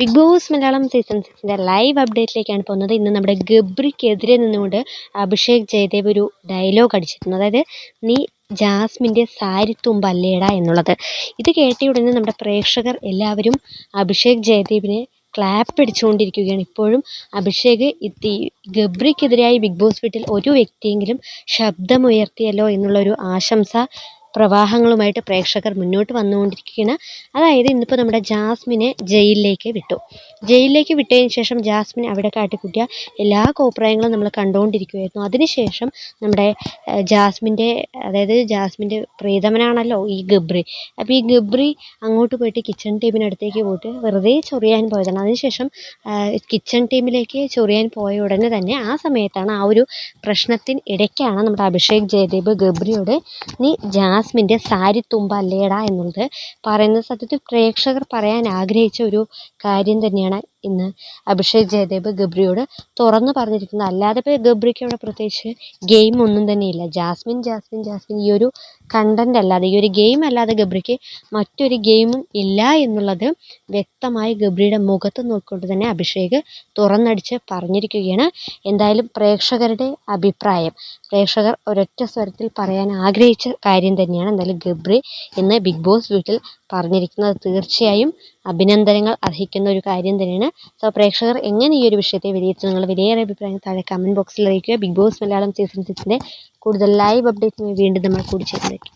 Big boss Malayalam season സിക്സിന്റെ live അപ്ഡേറ്റിലേക്കാണ് പോകുന്നത്. ഇന്ന് നമ്മുടെ ഗബ്രിക്കെതിരെ നിന്നുകൊണ്ട് അഭിഷേക് ജയദേവ് ഒരു ഡയലോഗ് അടിച്ചിരുന്നു അതായത് നീ ജാസ്മിന്റെ സാരി തുമ്പല്ലേടാ എന്നുള്ളത്. ഇത് കേട്ട ഉടനെ നമ്മുടെ പ്രേക്ഷകർ എല്ലാവരും അഭിഷേക് ജയദേവിനെ ക്ലാപ്പ് അടിച്ചുകൊണ്ടിരിക്കുകയാണ്. ഇപ്പോഴും അഭിഷേക് ഈ ഗബ്രിക്കെതിരായി ബിഗ് ബോസ് വീട്ടിൽ ഒരു വ്യക്തിയെങ്കിലും ശബ്ദമുയർത്തിയല്ലോ എന്നുള്ളൊരു ആശംസ പ്രവാഹങ്ങളുമായിട്ട് പ്രേക്ഷകർ മുന്നോട്ട് വന്നുകൊണ്ടിരിക്കുകയാണ്. അതായത് ഇന്നിപ്പോൾ നമ്മുടെ ജാസ്മിനെ ജയിലിലേക്ക് വിട്ടു. ജയിലിലേക്ക് വിട്ടതിന് ശേഷം ജാസ്മിൻ അവിടെ കാട്ടിക്കൂട്ടിയ എല്ലാ കോപ്രായങ്ങളും നമ്മൾ കണ്ടുകൊണ്ടിരിക്കുകയായിരുന്നു അതിനുശേഷം നമ്മുടെ ജാസ്മിന്റെ അതായത് ജാസ്മിന്റെ പ്രീതമനാണല്ലോ ഈ ഗബ്രി. അപ്പോൾ ഈ ഗബ്രി അങ്ങോട്ട് പോയിട്ട് കിച്ചൺ ടീമിനടുത്തേക്ക് പോയിട്ട് വെറുതെ ചൊറിയാൻ പോയതാണ്. അതിനുശേഷം കിച്ചൺ ടീമിലേക്ക് ചൊറിയാൻ പോയ ഉടനെ തന്നെ ആ സമയത്താണ് ആ ഒരു പ്രശ്നത്തിന് ഇടയ്ക്കാണ് നമ്മുടെ അഭിഷേക് ജയദേവ് ഗബ്രിയോട് നീ ജാസ്മിന്റെ സാരിത്തുമ്പ അല്ലേടാ എന്നുള്ളത് പറയുന്നത് സത്യത്തിൽ പ്രേക്ഷകർ പറയാൻ ആഗ്രഹിച്ച ഒരു കാര്യം തന്നെയാണ്. ഇന്ന് അഭിഷേക് ജയദേവ് ഗബ്രിയോട് തുറന്നു പറഞ്ഞിരിക്കുന്നത് അല്ലാതെ ഇപ്പോൾ ഗബ്രിക്ക് അവിടെ പ്രത്യേകിച്ച് ഗെയിം ഒന്നും തന്നെയില്ല ജാസ്മിൻ ജാസ്മിൻ ജാസ്മിൻ ഈ ഒരു കണ്ടന്റ് അല്ലാതെ ഈ ഒരു ഗെയിം അല്ലാതെ ഗബ്രിക്ക് മറ്റൊരു ഗെയിമും ഇല്ല എന്നുള്ളത് വ്യക്തമായി ഗബ്രിയുടെ മുഖത്ത് നോക്കിക്കൊണ്ട് തന്നെ അഭിഷേക് തുറന്നടിച്ച് പറഞ്ഞിരിക്കുകയാണ്. എന്തായാലും പ്രേക്ഷകരുടെ അഭിപ്രായം പ്രേക്ഷകർ ഒരൊറ്റ സ്വരത്തിൽ പറയാൻ ആഗ്രഹിച്ച കാര്യം തന്നെയാണ് എന്തായാലും ഗബ്രി ഇന്ന് ബിഗ് ബോസ് വീട്ടിൽ പറഞ്ഞിരിക്കുന്നത്. തീർച്ചയായും അഭിനന്ദനങ്ങൾ അർഹിക്കുന്ന ഒരു കാര്യം തന്നെയാണ്. സോ പ്രേക്ഷകർ എങ്ങനെ ഈ ഒരു വിഷയത്തെ വിലയിരുത്തുന്നു നിങ്ങൾ വിലയേറെ അഭിപ്രായം താഴെ കമന്റ് ബോക്സിൽ അറിയിക്കുക. ബിഗ് ബോസ് മലയാളം സീസൺ സിക്സിന്റെ കൂടുതൽ ലൈവ് അപ്ഡേറ്റ്സിന് വീണ്ടും നമ്മൾ കൂടി ചേർന്നേക്കും